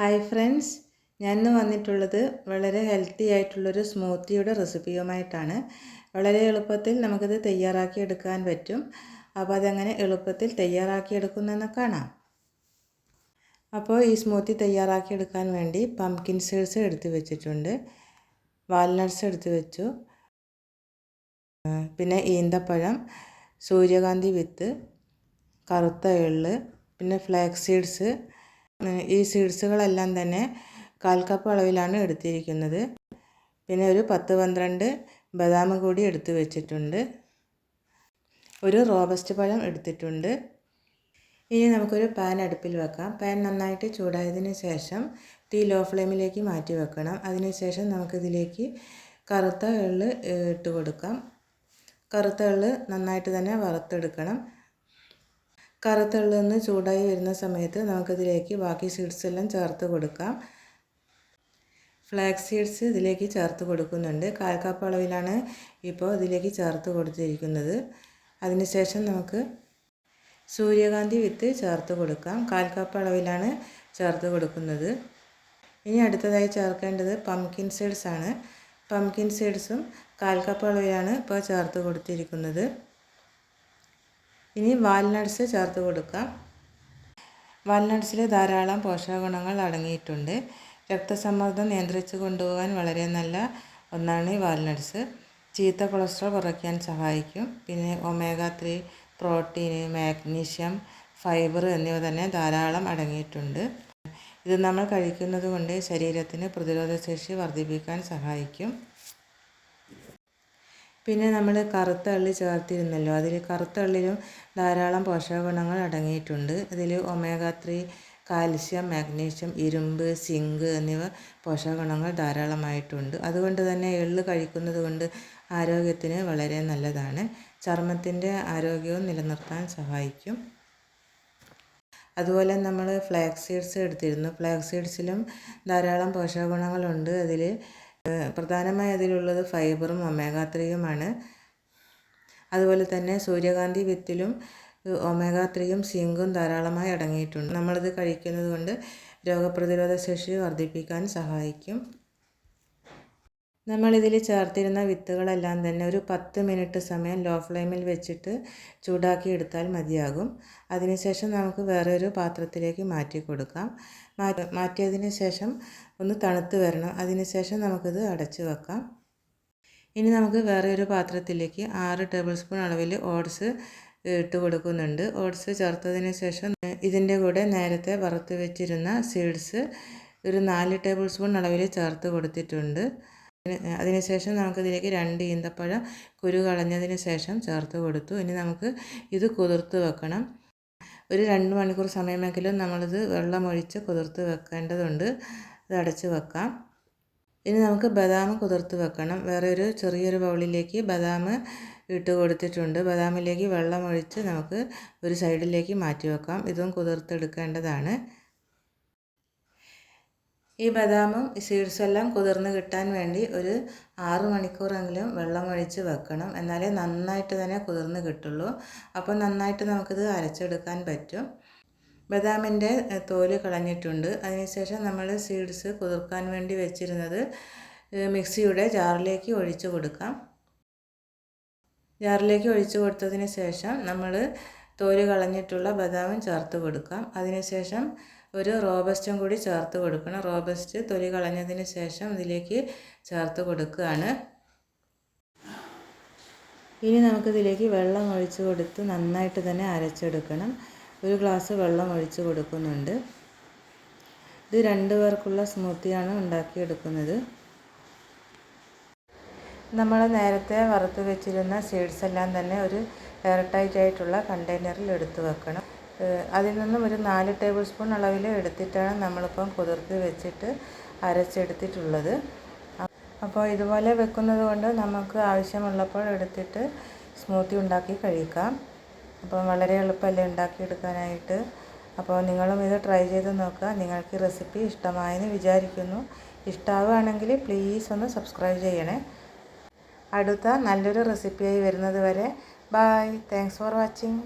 Hi friends. ഞാൻ ഇന്ന് വന്നിട്ടുള്ളത് വളരെ ഹെൽത്തി ആയിട്ടുള്ളൊരു സ്മൂത്തിയുടെ റെസിപ്പിയുമായിട്ടാണ്. വളരെ എളുപ്പത്തിൽ നമുക്കിത് തയ്യാറാക്കി എടുക്കാൻ പറ്റും. അപ്പോൾ അതെങ്ങനെ എളുപ്പത്തിൽ തയ്യാറാക്കി എടുക്കുന്നെന്ന് കാണാം. അപ്പോൾ ഈ സ്മൂത്തി തയ്യാറാക്കി എടുക്കാൻ വേണ്ടി പംകിൻ സീഡ്സ് എടുത്ത് വെച്ചിട്ടുണ്ട്. വാൽനട്ട്സ് എടുത്ത് വെച്ചു. പിന്നെ ഈന്തപ്പഴം സൂര്യകാന്തി വിത്ത് കറുത്ത എള്ള് പിന്നെ ഫ്ലാക്സ് സീഡ്സ് ഈ സീഡ്സുകളെല്ലാം തന്നെ കാൽ കപ്പ് അളവിലാണ് എടുത്തിരിക്കുന്നത്. പിന്നെ ഒരു പത്ത് പന്ത്രണ്ട് ബദാം കൂടി എടുത്തു വെച്ചിട്ടുണ്ട്. ഒരു റോബസ്റ്റ് പഴം എടുത്തിട്ടുണ്ട്. ഇനി നമുക്കൊരു പാൻ അടുപ്പിൽ വെക്കാം. പാൻ നന്നായിട്ട് ചൂടായതിന് ശേഷം തീ ലോ ഫ്ലെയിമിലേക്ക് മാറ്റി വെക്കണം. അതിനുശേഷം നമുക്കിതിലേക്ക് കറുത്ത എള്ള് ഇട്ട് കൊടുക്കാം. കറുത്ത എള്ള് നന്നായിട്ട് തന്നെ വറുത്തെടുക്കണം. കറുത്തുള്ളൊന്ന് ചൂടായി വരുന്ന സമയത്ത് നമുക്കതിലേക്ക് ബാക്കി സീഡ്സ് എല്ലാം ചേർത്ത് കൊടുക്കാം. ഫ്ലാക്സ് സീഡ്സ് ഇതിലേക്ക് ചേർത്ത് കൊടുക്കുന്നുണ്ട്. കാൽ കപ്പ് അളവിലാണ് ഇപ്പോൾ ഇതിലേക്ക് ചേർത്ത് കൊടുത്തിരിക്കുന്നത്. അതിനുശേഷം നമുക്ക് സൂര്യകാന്തി വിത്ത് ചേർത്ത് കൊടുക്കാം. കാൽ കപ്പ് അളവിലാണ് ചേർത്ത് കൊടുക്കുന്നത്. ഇനി അടുത്തതായി ചേർക്കേണ്ടത് പംകിൻ സീഡ്സ് ആണ്. പംകിൻ സീഡ്സും കാൽ കപ്പ് അളവിലാണ് ഇപ്പോൾ ചേർത്ത് കൊടുത്തിരിക്കുന്നത്. ഇനി വാൽനട്ട്സ് ചേർത്ത് കൊടുക്കാം. വാൽനട്ട്സിൽ ധാരാളം പോഷകഗുണങ്ങൾ അടങ്ങിയിട്ടുണ്ട്. രക്തസമ്മർദ്ദം നിയന്ത്രിച്ച് കൊണ്ടുപോകാൻ വളരെ നല്ല ഒന്നാണ് ഈ വാൽനട്ട്സ് ചീത്ത കൊളസ്ട്രോൾ കുറയ്ക്കാൻ സഹായിക്കും. പിന്നെ omega three protein magnesium fibre എന്നിവ തന്നെ ധാരാളം അടങ്ങിയിട്ടുണ്ട്. ഇത് നമ്മൾ കഴിക്കുന്നത് കൊണ്ട് ശരീരത്തിന് പ്രതിരോധശേഷി വർദ്ധിപ്പിക്കാൻ സഹായിക്കും. പിന്നെ നമ്മൾ കറുത്ത അള്ളി ചേർത്തിരുന്നല്ലോ. അതിൽ കറുത്ത എള്ളിലും ധാരാളം പോഷകഗുണങ്ങൾ അടങ്ങിയിട്ടുണ്ട്. അതിൽ ഒമേഗ ത്രീ കാൽഷ്യം മാഗ്നീഷ്യം ഇരുമ്പ് സിങ്ക് എന്നിവ പോഷകഗുണങ്ങൾ ധാരാളമായിട്ടുണ്ട്. അതുകൊണ്ട് തന്നെ എള്ള് കഴിക്കുന്നത് കൊണ്ട് ആരോഗ്യത്തിന് വളരെ നല്ലതാണ്. ചർമ്മത്തിന്റെ ആരോഗ്യവും നിലനിർത്താൻ സഹായിക്കും. അതുപോലെ നമ്മൾ ഫ്ലാക്സ് സീഡ്സ് എടുത്തിരുന്നു. ഫ്ലാക്സ് സീഡ്സിലും ധാരാളം പോഷകഗുണങ്ങളുണ്ട്. അതിൽ പ്രധാനമായി അതിലുള്ളത് ഫൈബറും ഒമേഗ ത്രീയുമാണ് അതുപോലെ തന്നെ സൂര്യകാന്തി വിത്തിലും ഒമേഗ ത്രീയും സിങ്കും ധാരാളമായി അടങ്ങിയിട്ടുണ്ട്. നമ്മളിത് കഴിക്കുന്നത് കൊണ്ട് രോഗപ്രതിരോധ ശേഷി വർദ്ധിപ്പിക്കാൻ സഹായിക്കും. നമ്മളിതിൽ ചേർത്തിരുന്ന വിത്തുകളെല്ലാം തന്നെ ഒരു പത്ത് മിനിറ്റ് സമയം ലോ ഫ്ലെയിമിൽ വെച്ചിട്ട് ചൂടാക്കി എടുത്താൽ മതിയാകും. അതിനുശേഷം നമുക്ക് വേറെ ഒരു പാത്രത്തിലേക്ക് മാറ്റി കൊടുക്കാം. മാറ്റിയതിന് ശേഷം ഒന്ന് തണുത്ത് വരണം. അതിന് ശേഷം നമുക്കിത് അടച്ച് വെക്കാം. ഇനി നമുക്ക് വേറെ ഒരു പാത്രത്തിലേക്ക് ആറ് ടേബിൾ സ്പൂൺ അളവിൽ ഓട്സ് ഇട്ട് കൊടുക്കുന്നുണ്ട്. ഓട്സ് ചേർത്തതിന് ശേഷം ഇതിന്റെ കൂടെ നേരത്തെ വറുത്ത് വെച്ചിരുന്ന സീഡ്സ് ഒരു നാല് ടേബിൾ സ്പൂൺ അളവിൽ ചേർത്ത് കൊടുത്തിട്ടുണ്ട്. അതിനുശേഷം നമുക്കിതിലേക്ക് രണ്ട് ഈന്തപ്പഴം കുരു കളഞ്ഞതിന് ശേഷം ചേർത്ത് കൊടുത്തു. ഇനി നമുക്ക് ഇത് കുതിർത്ത് വെക്കണം. ഒരു രണ്ട് മണിക്കൂർ സമയമെങ്കിലും നമ്മളിത് വെള്ളമൊഴിച്ച് കുതിർത്ത് വെക്കേണ്ടതുണ്ട്. ഇത് അടച്ച് വെക്കാം. ഇനി നമുക്ക് ബദാം കുതിർത്ത് വെക്കണം. വേറെ ഒരു ചെറിയൊരു ബൗളിലേക്ക് ബദാം ഇട്ട് കൊടുത്തിട്ടുണ്ട്. ബദാമിലേക്ക് വെള്ളമൊഴിച്ച് നമുക്ക് ഒരു സൈഡിലേക്ക് മാറ്റി വെക്കാം. ഇതും കുതിർത്തെടുക്കേണ്ടതാണ്. ഈ ബദാമും സീഡ്സും എല്ലാം കുതിർന്ന് കിട്ടാൻ വേണ്ടി ഒരു ആറ് മണിക്കൂറെങ്കിലും വെള്ളം ഒഴിച്ച് വെക്കണം. എന്നാലേ നന്നായിട്ട് തന്നെ കുതിർന്ന് കിട്ടുള്ളൂ. അപ്പോൾ നന്നായിട്ട് നമുക്കിത് അരച്ചെടുക്കാൻ പറ്റും. ബദാമിന്റെ തോൽ കളഞ്ഞിട്ടുണ്ട്. അതിനുശേഷം നമ്മൾ സീഡ്സ് കുതിർക്കാൻ വേണ്ടി വെച്ചിരുന്നത് മിക്സിയുടെ ജാറിലേക്ക് ഒഴിച്ചു കൊടുക്കാം. ജാറിലേക്ക് ഒഴിച്ചു കൊടുത്തതിന് ശേഷം നമ്മൾ തോൽ കളഞ്ഞിട്ടുള്ള ബദാമും ചേർത്ത് കൊടുക്കാം. അതിനുശേഷം ഒരു റോബസ്റ്റും കൂടി ചേർത്ത് കൊടുക്കണം. റോബസ്റ്റ് തൊലി കളഞ്ഞതിന് ശേഷം ഇതിലേക്ക് ചേർത്ത് കൊടുക്കുകയാണ്. ഇനി നമുക്കിതിലേക്ക് വെള്ളം ഒഴിച്ച് കൊടുത്ത് നന്നായിട്ട് തന്നെ അരച്ചെടുക്കണം. ഒരു ഗ്ലാസ് വെള്ളം ഒഴിച്ച് കൊടുക്കുന്നുണ്ട്. ഇത് രണ്ട് പേർക്കുള്ള സ്മൂത്തിയാണ് ഉണ്ടാക്കിയെടുക്കുന്നത്. നമ്മൾ നേരത്തെ വറുത്ത് വെച്ചിരുന്ന സീഡ്സ് എല്ലാം തന്നെ ഒരു എയർടൈറ്റ് ആയിട്ടുള്ള കണ്ടെയ്നറിൽ എടുത്ത് വെക്കണം. അതിൽ നിന്നും ഒരു നാല് ടേബിൾ സ്പൂൺ അളവിൽ എടുത്തിട്ടാണ് നമ്മളിപ്പം കുതിർത്ത് വെച്ചിട്ട് അരച്ചെടുത്തിട്ടുള്ളത്. അപ്പോൾ ഇതുപോലെ വെക്കുന്നത് കൊണ്ട് നമുക്ക് ആവശ്യമുള്ളപ്പോൾ എടുത്തിട്ട് സ്മൂത്തി ഉണ്ടാക്കി കഴിക്കാം. അപ്പം വളരെ എളുപ്പമല്ലേ ഉണ്ടാക്കിയെടുക്കാനായിട്ട്. അപ്പോൾ നിങ്ങളും ഇത് ട്രൈ ചെയ്ത് നോക്കുക. നിങ്ങൾക്ക് റെസിപ്പി ഇഷ്ടമായെന്ന് വിചാരിക്കുന്നു. ഇഷ്ടമാവുകയാണെങ്കിൽ പ്ലീസ് ഒന്ന് സബ്സ്ക്രൈബ് ചെയ്യണേ. അടുത്ത നല്ലൊരു റെസിപ്പിയായി വരുന്നത് വരെ. Bye thanks for watching.